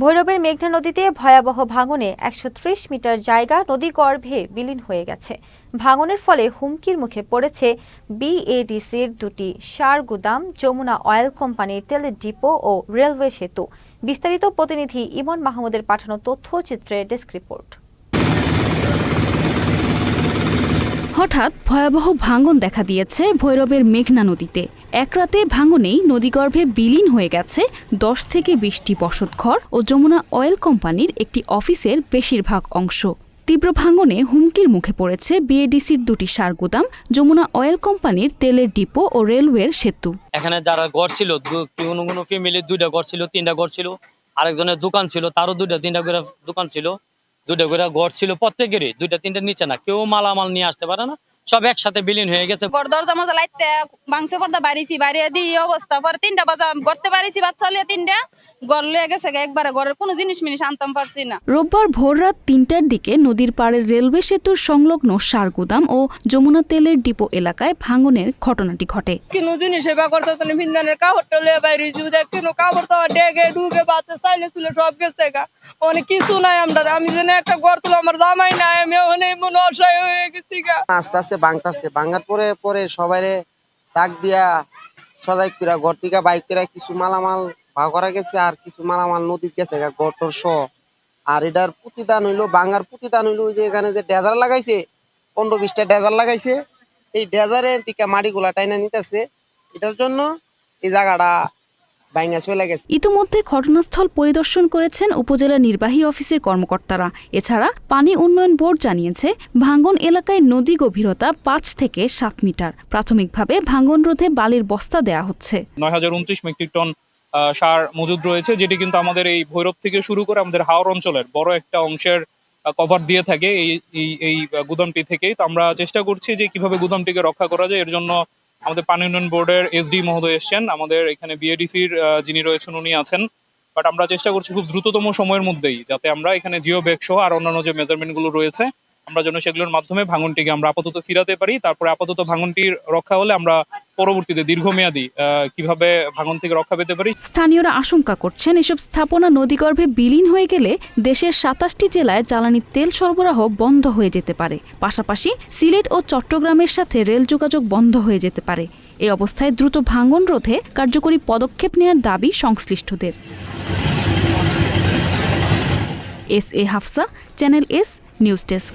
ভৈরবের মেঘনা নদীতে ভয়াবহ ভাঙনে একশো ত্রিশ মিটার জায়গা নদীগর্ভে বিলীন হয়ে গেছে। ভাঙনের ফলে হুমকির মুখে পড়েছে বিএডিসির দুটি সার গুদাম, যমুনা অয়েল কোম্পানির তেলের ডিপো ও রেলওয়ে সেতু। বিস্তারিত প্রতিনিধি ইমন মাহমুদের পাঠানো তথ্যচিত্রে ডেস্ক রিপোর্ট। হঠাৎ ভয়াবহ ভাঙন দেখা দিয়েছে ভৈরবের মেঘনা নদীতে। এক রাতে ভাঙনেই নদীগর্ভে বিলীন হয়ে গেছে দশ থেকে বিশটি বসতঘর ও যমুনা অয়েল কোম্পানির একটি অফিসের বেশিরভাগ অংশ। তীব্র ভাঙনে হুমকির মুখে পড়েছে বিএডিসির দুটি সার গুদাম, যমুনা অয়েল কোম্পানির তেলের ডিপো ও রেলওয়ের সেতু। এখানে যারা ঘর ছিল কোনো কোনো ফ্যামিলির দুইটা ঘর ছিল, তিনটা ঘর ছিল, আরেকজনের দোকান ছিল, তারও দুইটা তিনটা করে দোকান ছিল, দুইটা করে ঘর ছিল প্রত্যেকেরই, দুইটা তিনটা নিচে না, কেউ মালামাল নিয়ে আসতে পারে না সব একসাথে বিলীন হয়ে গেছে। ঘর দরজা মজা লাইতে বাংসে পর্দা বাড়িছি বাড়িয়ে দিই এই অবস্থা। পরে তিনটা বাজা করতে পারিছি বাচ্চা লিয়ে তিনটা ঘর লয়ে গেছে একবারে ঘরের কোনো জিনিস মিনিস আনতাম পারছি না। রোববার ভোররাত তিনটার দিকে নদীর পাড়ের রেলওয়ে সেতুর সংলগ্ন সার গুদাম ও যমুনা তেলের ডিপো এলাকায় ভাঙনের ঘটনাটি ঘটে। কিনো জিনিস সেবা করতে তাহলে ভিন্দানের কাপড় টলে বাইরে কিনো কাপড় তো ডেগে ঢুকে বাতে চাইলে ছিল সব গেছে গা। অনেক কিছু নাই আমরা আমি যেন একটা ঘর তুলো আমার জামাই নাই আমি অসহায় হয়ে গেছি আস্তে আস্তে ভাঙতাছে ভাঙার পরে পরে সবাইরে ডাক দিয়া সদাই কইরা ঘর থেকে বাইক করে কিছু মালামাল ভাগ করা গেছে আর কিছু মালামাল নদীত গেছে গা, ঘর টর আর এটার প্রতিদান হইল ভাঙার প্রতিদান হইল যে এখানে যে ডেজার লাগাইছে, পনেরো বিশটা ডেজার লাগাইছে, এই ডেজারে থেকে মাটিগুলা টাইনা নিতেছে। এটার জন্য এই জায়গাটা ইতিমধ্যে ঘটনাস্থল পরিদর্শন করেছেন উপজেলা নির্বাহী অফিসের কর্মকর্তারা। এছাড়া পানি উন্নয়ন বোর্ড জানিয়েছে ভাঙ্গন এলাকায় নদী গভীরতা পাঁচ থেকে সাত মিটার। প্রাথমিকভাবে ভাঙ্গন রোধে বালির বস্তা দেয়া হচ্ছে। নয় হাজার উনত্রিশ মেট্রিক টন আহ, সার মজুদ রয়েছে যেটি কিন্তু আমাদের এই ভৈরব থেকে শুরু করে আমাদের হাওর অঞ্চলের বড় একটা অংশের কভার দিয়ে থাকে এই এই এই গুদামটি থেকেই। তো আমরা চেষ্টা করছি যে কীভাবে গুদামটিকে রক্ষা করা যায়। এর জন্য আমাদের পানি উন্নয়ন বোর্ডের এসডি মহোদয় এসছেন, আমাদের এখানে বিএডিসির যিনি রয়েছেন উনি আছেন। বাট আমরা চেষ্টা করছি খুব দ্রুততম সময়ের মধ্যেই যাতে আমরা এখানে জিও ব্যাগ সহ আর অন্যান্য যে মেজারমেন্টগুলো রয়েছে আমরা যেন সেগুলোর মাধ্যমে ভাঙনটিকে আমরা আপাতত ফিরাতে পারি। তারপরে আপাতত ভাঙনটির রক্ষা হলে আমরা পরবর্তীতে দীর্ঘমেয়াদী কীভাবে ভাঙন থেকে রক্ষা পেতে পারি। স্থানীয়রা আশঙ্কা করছেন, এসব স্থাপনা নদীগর্ভে বিলীন হয়ে গেলে দেশের সাতাশটি জেলায় জ্বালানি তেল সরবরাহ বন্ধ হয়ে যেতে পারে। পাশাপাশি সিলেট ও চট্টগ্রামের সাথে রেল যোগাযোগ বন্ধ হয়ে যেতে পারে। এই অবস্থায় দ্রুত ভাঙন রোধে কার্যকরী পদক্ষেপ নেওয়ার দাবি সংশ্লিষ্টদের। S A Hafsa, channel S news desk